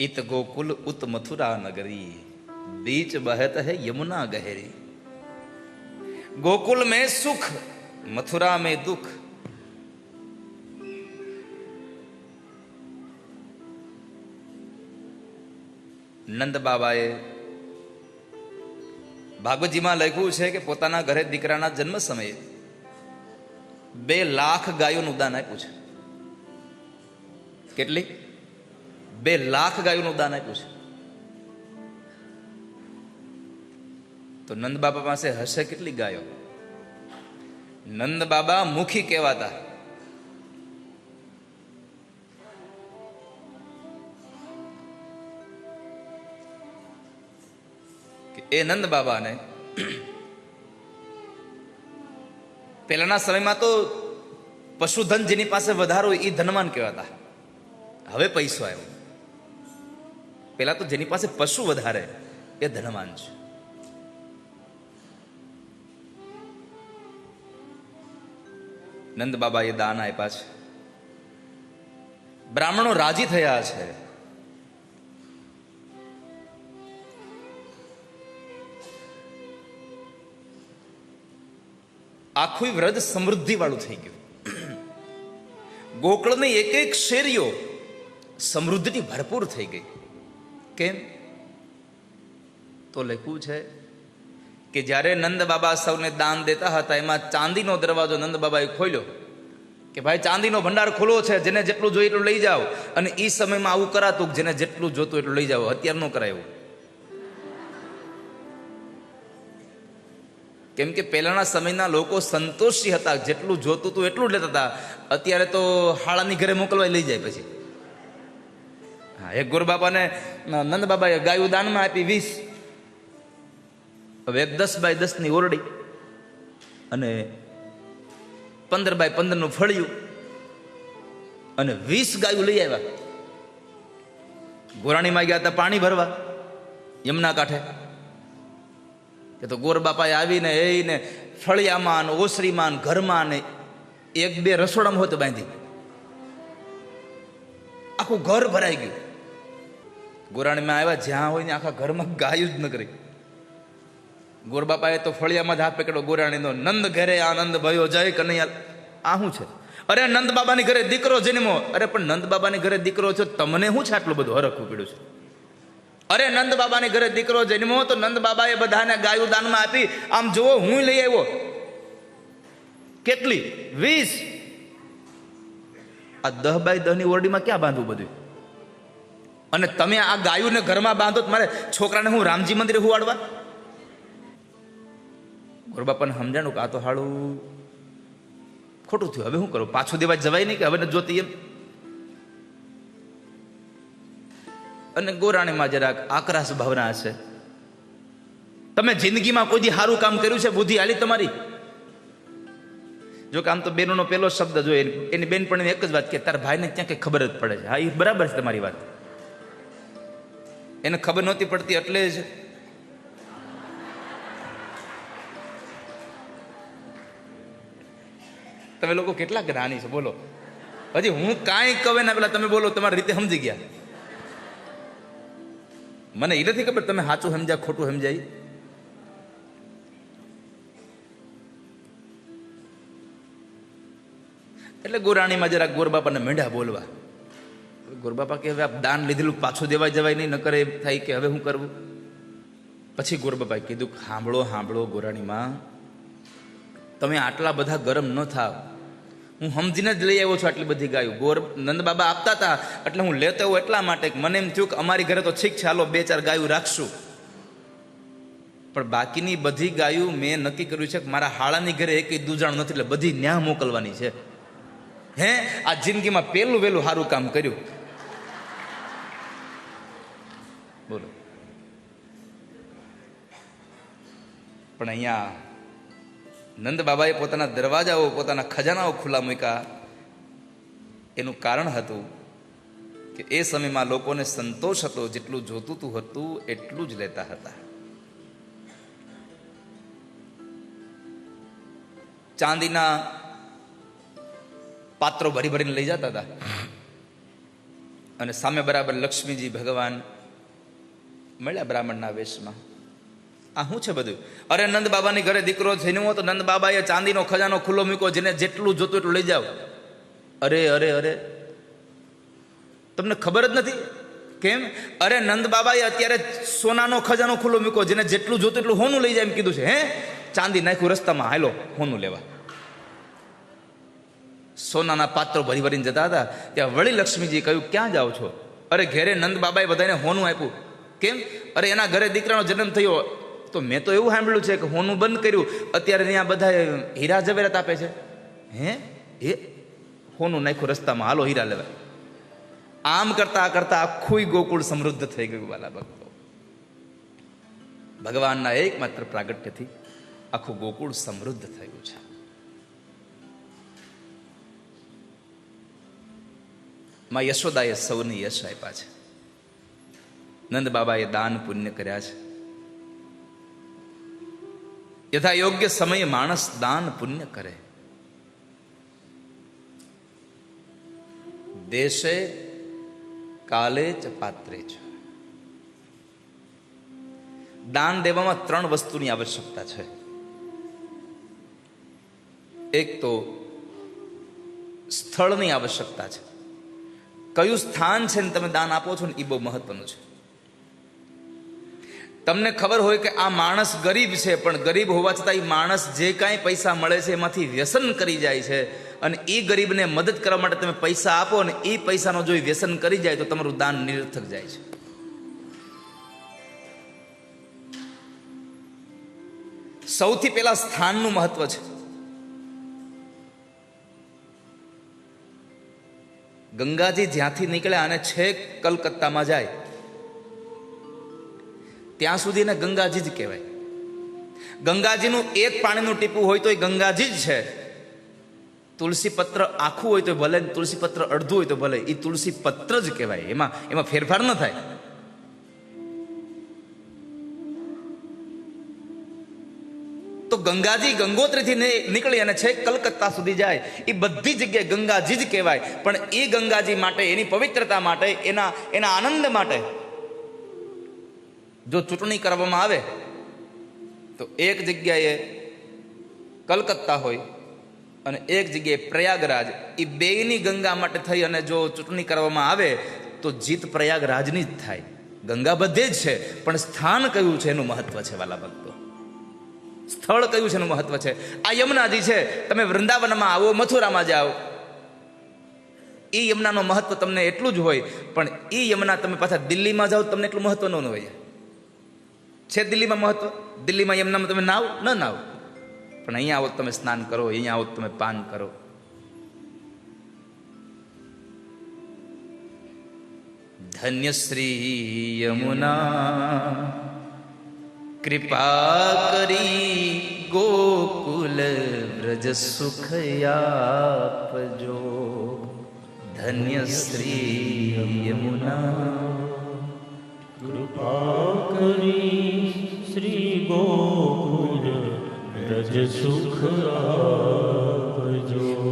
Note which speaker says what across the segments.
Speaker 1: इत गोकुल उत मथुरा नगरी बीच बहत है यमुना गहरी गोकुल में सुख मथुरा में दुख નંદ બાબાએ ભાગવતજીમાં લખ્યું છે કે પોતાના ઘરે દીકરાના જન્મ સમયે બે લાખ ગાયોનું દાન આપ્યું છે કેટલી બે લાખ ગાયોનું દાન આપ્યું છે. તો નંદ બાબા પાસે હશે કેટલી ગાયો? નંદ બાબા મુખી કહેવાતા. એ નંદ બાબાને પહેલાના સમયમાં તો પશુધન જેની પાસે વધારો એ ધનવાન કહેવાતા. હવે પૈસો આવ્યો. પેલા તો જેની પાસે પશુ વધારે એ ધનવાન છે. નંદ બાબા એ દાન આપ્યા છે. બ્રાહ્મણો રાજી થયા છે. આખું વ્રજ સમૃદ્ધિ વાળું થઈ ગયું. ગોકળની એક એક શેરીઓ સમૃદ્ધિની ભરપૂર થઈ ગઈ. કેમ? તો લખ્યું છે કે જ્યારે નંદ બાબા સૌને દાન દેતા હતા, એમાં ચાંદીનો દરવાજો નંદ બાબાએ ખોલ્યો કે ભાઈ ચાંદીનો ભંડાર ખુલ્લો છે, જેને જેટલું જોઈએ એટલું લઈ જાઓ. અને એ સમયમાં આવું કરાતું જેને જેટલું જોતું એટલું લઈ જાઓ. અત્યારે ન કરાય. એવું કેમ કે પહેલાના સમયના લોકો સંતોષી હતા જેટલું જોતું હતું એટલું જ લેતા હતા. અત્યારે તો હાળાની ઘરે મોકલવા લઈ જાય પછી. હા, એક ગુરુ બાપાને નંદ બાબાએ ગાયું દાનમાં આપી વીસ. હવે એક દસ બાય દસની ઓરડી અને પંદર બાય પંદરનું ફળિયું અને વીસ ગાયું લઈ આવ્યા. ગોરાણીમાં ગયા હતા પાણી ભરવા, યમુના કાંઠે. કે તો ગોર બાપાએ આવીને એને ફળિયામાં ઓસરીમાં ઘરમાં ને એક બે રસોડામાં હોત બાંધી. આખું ઘર ભરાઈ ગયું. ગોરાણીમાં આવ્યા, જ્યાં હોય ને આખા ઘરમાં ગાયું જ ન કરી. ગોર બાપાએ તો ફળિયામાં જ હાથ પકડ્યો, ગોરાણીનો, નંદ ઘરે આનંદ ભયો જય કનૈયા આ શું છે? અરે નંદ બાબાની ઘરે દીકરો જન્મો અરે પણ નંદ બાબાની ઘરે દીકરો છો, તમને શું છે આટલું બધું હરખવું પીડ્યું છે? અરે નંદ બાબાની ઘરે દીકરો જન્મો તો નંદ બાબાએ બધાને ગાયું દાનમાં આપી, આમ જુઓ, હું લઈ આવ્યો. કેટલી? વીસ? આ દહ બાય દહની ઓરડીમાં ક્યાં બાંધવું બધું? અને તમે આ ગાયુંને ઘરમાં બાંધો તો મારે છોકરાને હું રામજી મંદિરે હુવાડવા? ગુરુબાપાને સમજાણું કે આ તો હાળું ખોટું થયું. હવે શું કરું? પાછું દેવા જવાય નહીં કે હવે જોતી એમ? અને ગોરાણીમાં જરાક આક્રાસ ભાવના હશે. તમે જિંદગીમાં કોઈ સારું કામ કર્યું છે? બુદ્ધિ હાલી તમારી? જો કે આમ તો બેનોનો પહેલો શબ્દ જોઈએ એની બેનપણીને એક જ વાત કે તારા ભાઈને ત્યાં કંઈ ખબર જ પડે છે. હા એ બરાબર છે તમારી વાત. એને ખબર નહોતી પડતી એટલે જ. તમે લોકો કેટલા જ્ઞાની છો, બોલો. હજી હું કાંઈ કહે ના પેલા તમે બોલો, તમારી રીતે સમજી ગયા. મને એ નથી ખબર તમે સાચું સમજ્યા, ખોટું સમજાય. એટલે ગોરાણીમાં જરાક ગોરબાપાને મેંઢા બોલવા. ગોરબાપા કે હવે આ દાન લીધેલું, પાછું દેવા જવાય નહીં ન કરે એમ થાય કે હવે હું કરવું? પછી ગોરબાપાએ કીધું સાંભળો સાંભળો ગોરાણીમાં, તમે આટલા બધા ગરમ ન થાવ. હું સમજીને જ લઈ આવ્યો છું આટલી બધી ગાયો. ગોર નંદ બાબા આપતા હતા, એટલે હું લેતો હોઉં એટલા માટે મને એમ થયું કે અમારી ઘરે તો છીક છે, હાલો બે ચાર ગાયું રાખશું. પણ બાકીની બધી ગાયું મેં નક્કી કર્યું છે કે મારા હાળાની ઘરે એક દૂજાણ નથી, એટલે બધી ન્યા મોકલવાની છે. હે? આ જિંદગીમાં પહેલું વહેલું સારું કામ કર્યું. પણ અહીંયા નંદ બાબાએ પોતાના દરવાજાઓ, પોતાના ખજાનાઓ ખુલ્લા મૂક્યા. એનું કારણ હતું કે એ સમયમાં લોકોને સંતોષ હતો, જેટલું જોતું તું હતું, એટલું જ લેતા હતા. ચાંદીના પાત્રો ભરી ભરીને લઈ જતા હતા. અને સામે બરાબર લક્ષ્મીજી ભગવાન મળ્યા બ્રાહ્મણના વેશમાં. આ શું છે બધું? અરે નંદ બાબાની ઘરે દીકરો જન્મો તો નંદ બાબાએ ચાંદીનો ખજાનો ખુલ્લો મૂક્યો જેને જેટલું જોતું એટલું લઈ જાઓ. અરે અરે અરે. તમને ખબર જ નથી? કેમ? અરે નંદ બાબાએ અત્યારે સોનાનો ખજાનો ખુલ્લો મૂક્યો જેને જેટલું જોતું એટલું હોનું લઈ જાય એમ કીધું છે, હે? ચાંદી નાખ્યું રસ્તામાં. હાલો, હોનું લેવા. સોનાના પાત્રો ભરી ભરીને જતા હતા. ત્યાં વળી લક્ષ્મીજી કહ્યું, ક્યાં જાઓ છો? અરે ઘેરે નંદ બાબાએ બધાને હોનું આપ્યું. કેમ? અરે એના ઘરે દીકરાનો જન્મ થયો. તો મેં તો એવું સાંભળ્યું છે કે હોનું બંધ કર્યું, અત્યારે ત્યાં બધા હીરા ઝવેરાત આપે છે. હે? એ? હોનું નાખ્યું રસ્તામાં. હાલો હીરા લેવા. આમ કરતા કરતા આખું ગોકુળ સમૃદ્ધ થઈ ગયું, વાલા ભક્તો. ભગવાનના એકમાત્ર પ્રાગટ્યથી આખું ગોકુળ સમૃદ્ધ થયું છે. માં યશોદાએ સૌને યશ આપ્યા છે. નંદ બાબાએ દાન પુણ્ય કર્યા છે. યથા યોગ્ય સમયે માણસ દાન પુણ્ય કરે દેશે કાલે જ પાત્રે છે દાન દેવામાં ત્રણ વસ્તુની આવશ્યકતા છે એક તો સ્થળની આવશ્યકતા છે કયું સ્થાન છે ને તમે દાન આપો છો ને એ બહુ મહત્વનું છે તમને ખબર હોય કે આ માણસ ગરીબ છે, પણ ગરીબ હોવા છતાં એ માણસ જે કાંઈ પૈસા મળે છે એમાંથી વ્યસન કરી જાય છે. અને એ ગરીબને મદદ કરવા માટે તમે પૈસા આપો અને એ પૈસાનો જો એ વ્યસન કરી જાય તો તમારું દાન નિરર્થક જાય છે. સૌથી પહેલા સ્થાનનું મહત્વ છે. ગંગાજી જ્યાંથી નીકળ્યા અને છેક કલકત્તામાં જાય ત્યાં સુધીને ગંગાજી જ કહેવાય. ગંગાજીનું એક પાણીનું ટીપું હોય તો એ ગંગાજી જ છે. તુલસી પત્ર આખું હોય તો ભલે, તુલસી પત્ર અડધું હોય તો ભલે એ તુલસી પત્ર જ કહેવાય. એમાં એમાં ફેરફાર ન થાય. તો ગંગાજી ગંગોત્રીથી નીકળી અને છેક કલકત્તા સુધી જાય. એ બધી જગ્યાએ ગંગાજી જ કહેવાય. પણ એ ગંગાજી માટે, એની પવિત્રતા માટે, એના એના આનંદ માટે જો ચૂંટણી કરવામાં આવે, તો એક જગ્યાએ કલકત્તા હોય અને એક જગ્યાએ પ્રયાગરાજ એ બેયની ગંગા માટે થઈ અને જો ચૂંટણી કરવામાં આવે, તો જીત પ્રયાગરાજની જ થાય. ગંગા બધે જ છે, પણ સ્થાન કયું છે એનું મહત્વ છે, વાલા ભક્તો? સ્થળ કયું છે એનું મહત્વ છે? આ યમુનાજી છે, તમે વૃંદાવનમાં આવો, મથુરામાં જાઓ. એ યમુનાનું મહત્વ તમને એટલું જ હોય, પણ એ યમુના તમે પાછા દિલ્હીમાં જાઓ તમને એટલું મહત્વ ન હોય. છે દિલ્હીમાં મહત્વ? દિલ્હીમાં યમુનામાં તમે નાવ? ન નાવ. પણ અહીંયા આવો તો તમે સ્નાન કરો, અહીંયા આવો તો તમે પાન કરો. ધન્ય શ્રી યમુના, કૃપા કરી ગોકુલ વ્રજ સુખ આપજો. ધન્ય શ્રી યમુના.
Speaker 2: રજ સુખ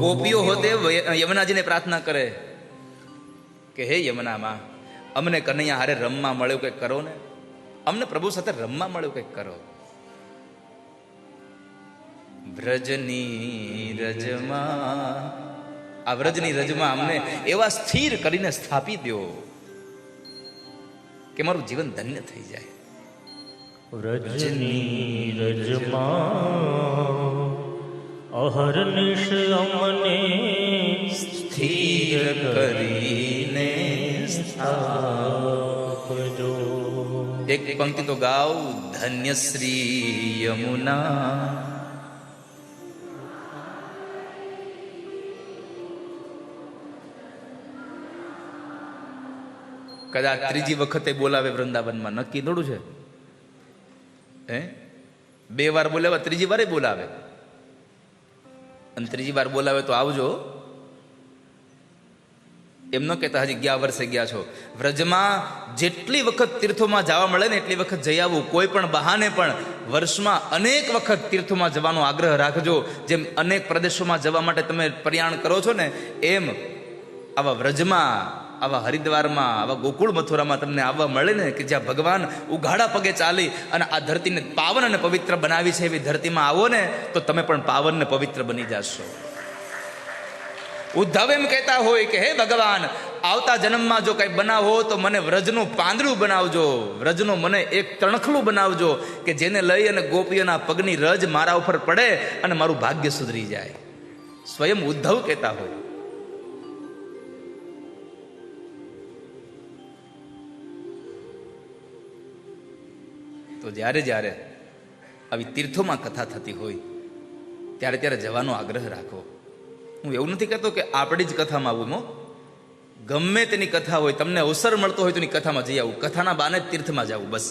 Speaker 1: ગોપીઓ હોતે યમુનાજીને પ્રાર્થના કરે કે હે યમુનામાં, અમને કનૈયા હારે રમવા મળ્યું કંઈક કરો ને? અમને પ્રભુ સાથે રમવા મળ્યું કંઈક કરો. વ્રજની રજમાં આ વ્રજની રજમાં અમને એવા સ્થિર કરીને સ્થાપી દો કે મારું જીવન ધન્ય થઈ જાય.
Speaker 2: વ્રજની રજમાં અહર્નિશ અમને
Speaker 1: સ્થિર કરીને
Speaker 2: સ્થાપજો.
Speaker 1: એક પંક્તિ તો ગાવ, ધન્ય શ્રી યમુના. કદાચ ત્રીજી વખતે બોલાવે વૃંદાવનમાં. નક્કી થોડું છે? હે? બે વાર બોલાવે, ત્રીજી વારે બોલાવે. અને ત્રીજી વાર બોલાવે તો આવજો. એમ ન કહેતા હજી ગયા વર્ષે ગયા છો. વ્રજમાં જેટલી વખત તીર્થોમાં જવા મળે ને એટલી વખત જઈ આવવું કોઈ પણ બહાને પણ વર્ષમાં અનેક વખત તીર્થોમાં જવાનો આગ્રહ રાખજો. જેમ અનેક પ્રદેશોમાં જવા માટે તમે પ્રયાણ કરો છો ને, એમ આવા વ્રજમાં આવા હરિદ્વારમાં, આવા ગોકુળ મથુરામાં તમને આવવા મળે ને કે જ્યાં ભગવાન ઉઘાડા પગે ચાલી અને આ ધરતીને પાવન અને પવિત્ર બનાવી છે એવી ધરતીમાં આવો ને, તો તમે પણ પાવન ને પવિત્ર બની જશો. ઉદ્ધવ એમ કહેતા હોય કે, હે ભગવાન, આવતા જન્મમાં જો કંઈ બનાવો, તો મને વ્રજનું પાંદડું બનાવજો. વ્રજનું મને એક તણખલું બનાવજો કે જેને લઈ અને ગોપીઓના પગની રજ મારા ઉપર પડે અને મારું ભાગ્ય સુધરી જાય. સ્વયં ઉદ્ધવ કહેતા હોય. તો જ્યારે જ્યારે આવી તીર્થોમાં કથા થતી હોય, ત્યારે ત્યારે જવાનો આગ્રહ રાખો હું એવું નથી કહેતો કે આપણી જ કથામાં આવું મો ગમે તેની કથા હોય, તમને અવસર મળતો હોય તો એની કથામાં જઈ આવું. કથાના બાને જ તીર્થમાં જવું, બસ.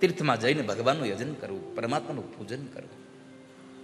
Speaker 1: તીર્થમાં જઈને ભગવાનનું યજન કરવું, પરમાત્માનું પૂજન કરવું.